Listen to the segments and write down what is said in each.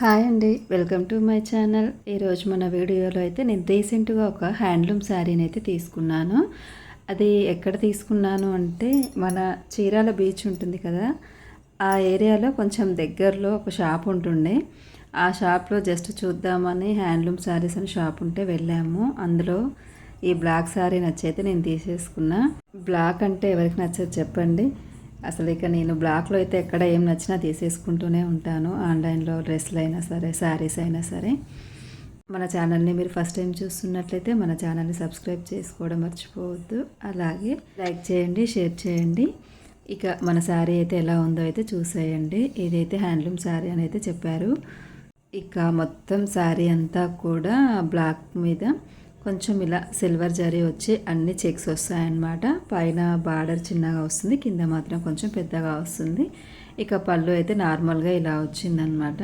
Hi అండి. Welcome to my channel. ఈరోజు మన వీడియోలో అయితే నేను రీసెంట్గా ఒక హ్యాండ్లూమ్ శారీని అయితే తీసుకున్నాను. అది ఎక్కడ తీసుకున్నాను అంటే మన చీరాల బీచ్ ఉంటుంది కదా ఆ ఏరియాలో కొంచెం దగ్గరలో ఒక షాప్ ఉంటుండే. ఆ షాప్లో జస్ట్ చూద్దామని హ్యాండ్లూమ్ శారీస్ అని షాప్ ఉంటే వెళ్ళాము. అందులో ఈ బ్లాక్ శారీ నచ్చైతే నేను తీసేసుకున్నా. బ్లాక్ అంటే ఎవరికి నచ్చదు చెప్పండి. అసలు ఇక నేను బ్లాక్లో అయితే ఎక్కడ ఏం నచ్చినా తీసేసుకుంటూనే ఉంటాను. ఆన్లైన్లో డ్రెస్సులు అయినా సరే శారీస్ అయినా సరే. మన ఛానల్ని మీరు ఫస్ట్ టైం చూస్తున్నట్లయితే మన ఛానల్ని సబ్స్క్రైబ్ చేసుకోవడం మర్చిపోవద్దు. అలాగే లైక్ చేయండి షేర్ చేయండి. ఇక మన శారీ అయితే ఎలా ఉందో అయితే చూసేయండి. ఇదైతే హ్యాండ్లూమ్ శారీ అని అయితే చెప్పారు. ఇక మొత్తం శారీ అంతా కూడా బ్లాక్ మీద కొంచెం ఇలా సిల్వర్ జరీ వచ్చి అన్ని చెక్స్ వస్తాయన్నమాట. పైన బార్డర్ చిన్నగా వస్తుంది కింద మాత్రం కొంచెం పెద్దగా వస్తుంది. ఇక పళ్ళు అయితే నార్మల్గా ఇలా వచ్చిందనమాట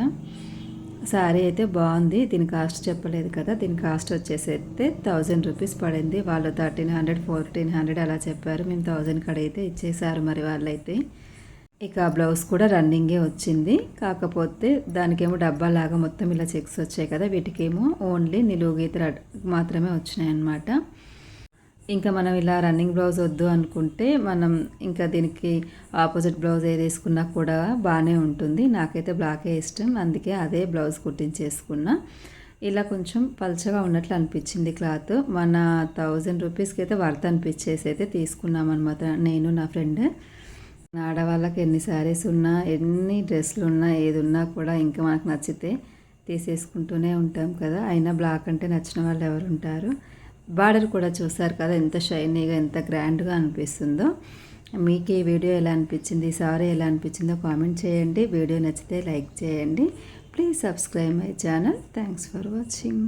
శారీ అయితే బాగుంది దీని కాస్ట్ చెప్పలేదు కదా దీని కాస్ట్ వచ్చేసి అయితే థౌజండ్ రూపీస్ పడింది. వాళ్ళు థర్టీన్ హండ్రెడ్ ఫోర్టీన్ హండ్రెడ్ అలా చెప్పారు. మేము థౌజండ్ కడైతే ఇచ్చేసారు మరి వాళ్ళైతే. ఇక బ్లౌజ్ కూడా రన్నింగే వచ్చింది. కాకపోతే దానికేమో డబ్బా లాగా మొత్తం ఇలా చెక్స్ వచ్చాయి కదా వీటికేమో ఓన్లీ నిలువు గీత మాత్రమే వచ్చినాయి అన్నమాట ఇంకా మనం ఇలా రన్నింగ్ బ్లౌజ్ వద్దు అనుకుంటే మనం ఇంకా దీనికి ఆపోజిట్ బ్లౌజ్ ఏది వేసుకున్నా కూడా బాగానే ఉంటుంది. నాకైతే బ్లాకే ఇష్టం అందుకే అదే బ్లౌజ్ కుట్టించేసుకున్నా. ఇలా కొంచెం పల్చగా ఉన్నట్లు అనిపించింది క్లాత్. మన థౌజండ్ రూపీస్కి అయితే వర్త్ అనిపించేసి అయితే తీసుకున్నాం అనమాట నేను నా ఫ్రెండ్. ఆడవాళ్ళకి ఎన్ని శారీస్ ఉన్నా ఎన్ని డ్రెస్సులు ఉన్నా ఏది ఉన్నా కూడా ఇంకా మనకు నచ్చితే తీసేసుకుంటూనే ఉంటాం కదా. అయినా బ్లాక్ అంటే నచ్చిన వాళ్ళు ఎవరు ఉంటారు? బార్డర్ కూడా చూసారు కదా ఎంత షైనీగా ఎంత గ్రాండ్గా అనిపిస్తుందో. మీకు ఈ వీడియో ఎలా అనిపించింది? సారీ ఎలా అనిపించిందో కామెంట్ చేయండి. వీడియో నచ్చితే లైక్ చేయండి. Please subscribe my channel. Thanks for watching.